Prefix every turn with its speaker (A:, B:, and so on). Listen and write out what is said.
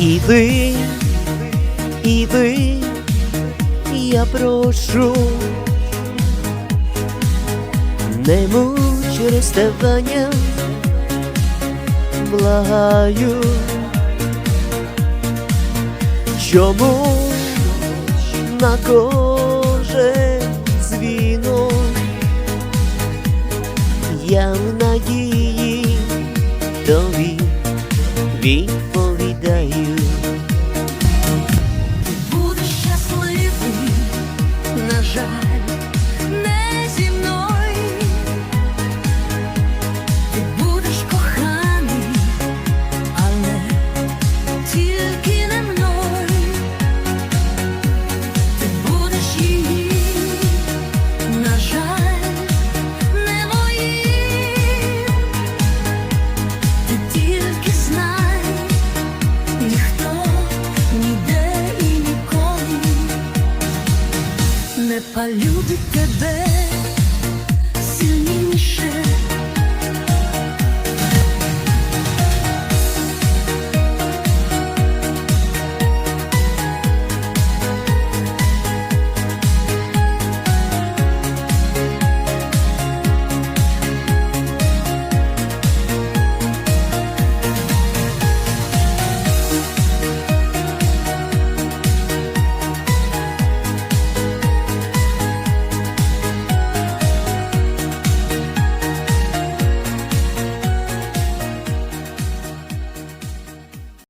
A: І ви, і ви, я прошу, не муч розставання, благаю. Чому на кожен дзвінок я в надії тобі відповідаю.
B: Будеш щасливий, на Olha de cadeira.